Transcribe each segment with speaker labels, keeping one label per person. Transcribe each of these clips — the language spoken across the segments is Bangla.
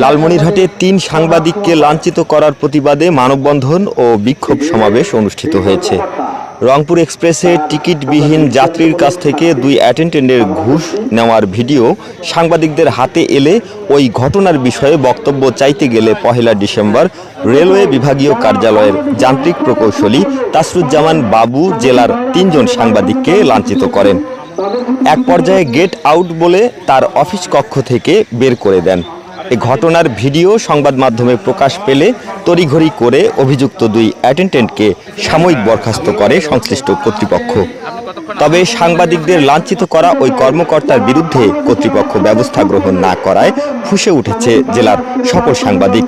Speaker 1: লালমনিরহাটে তিন সাংবাদিককে লাঞ্ছিত করার প্রতিবাদে মানববন্ধন ও বিক্ষোভ সমাবেশ অনুষ্ঠিত হয়েছে। রংপুর এক্সপ্রেসে টিকিটবিহীন যাত্রীর কাছ থেকে দুই অ্যাটেন্ডেন্টের ঘুষ নেওয়ার ভিডিও সাংবাদিকদের হাতে এলে ওই ঘটনার বিষয়ে বক্তব্য চাইতে গেলে পহেলা ডিসেম্বর রেলওয়ে বিভাগীয় কার্যালয়ের যান্ত্রিক প্রকৌশলী তাসরুজ্জামান বাবু জেলার তিনজন সাংবাদিককে লাঞ্ছিত করেন। এক পর্যায়ে গেট আউট বলে তার অফিস কক্ষ থেকে বের করে দেন। এ ঘটনার ভিডিও সংবাদ মাধ্যমে প্রকাশ পেলে তড়িঘড়ি করে অভিযুক্ত দুই অ্যাটেন্ডেন্টকে সাময়িক বরখাস্ত করে সংশ্লিষ্ট কর্তৃপক্ষ। তবে সাংবাদিকদের লাঞ্ছিত করা ওই কর্মকর্তার বিরুদ্ধে কর্তৃপক্ষ ব্যবস্থা গ্রহণ না করায় ফুসে উঠেছে জেলার সকল সাংবাদিক।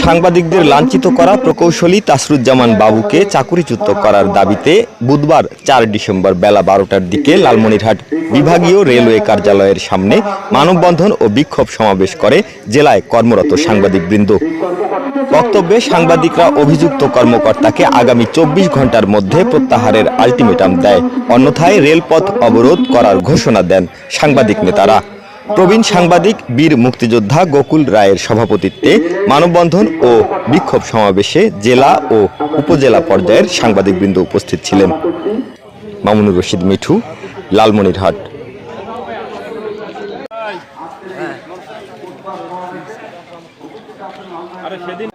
Speaker 1: সাংবাদিকদের লাঞ্ছিত করা প্রকৌশলী তাসরুজ্জামান বাবুকে চাকুরিচ্যুত করার দাবিতে বুধবার চার ডিসেম্বর বেলা বারোটার দিকে লালমনিরহাট বিভাগীয় রেলওয়ে কার্যালয়ের সামনে মানববন্ধন ও বিক্ষোভ সমাবেশ করে জেলায় কর্মরত সাংবাদিকবৃন্দ। বক্তব্যে সাংবাদিকরা অভিযুক্ত কর্মকর্তাকে আগামী চব্বিশ ঘণ্টার মধ্যে প্রত্যাহারের আলটিমেটাম দেয়। অন্যথায় রেলপথ অবরোধ করার ঘোষণা দেন সাংবাদিক নেতারা। প্রবীণ সাংবাদিক, বীর মুক্তিযোদ্ধা গোকুল রায়ের সভাপতিত্বে মানববন্ধন ও বিক্ষোভ সমাবেশে জেলা ও উপজেলা পর্যায়ের সাংবাদিকবৃন্দ উপস্থিত ছিলেন। মামুনুর রশিদ মিঠু, লালমনিরহাট। আরে সেদিন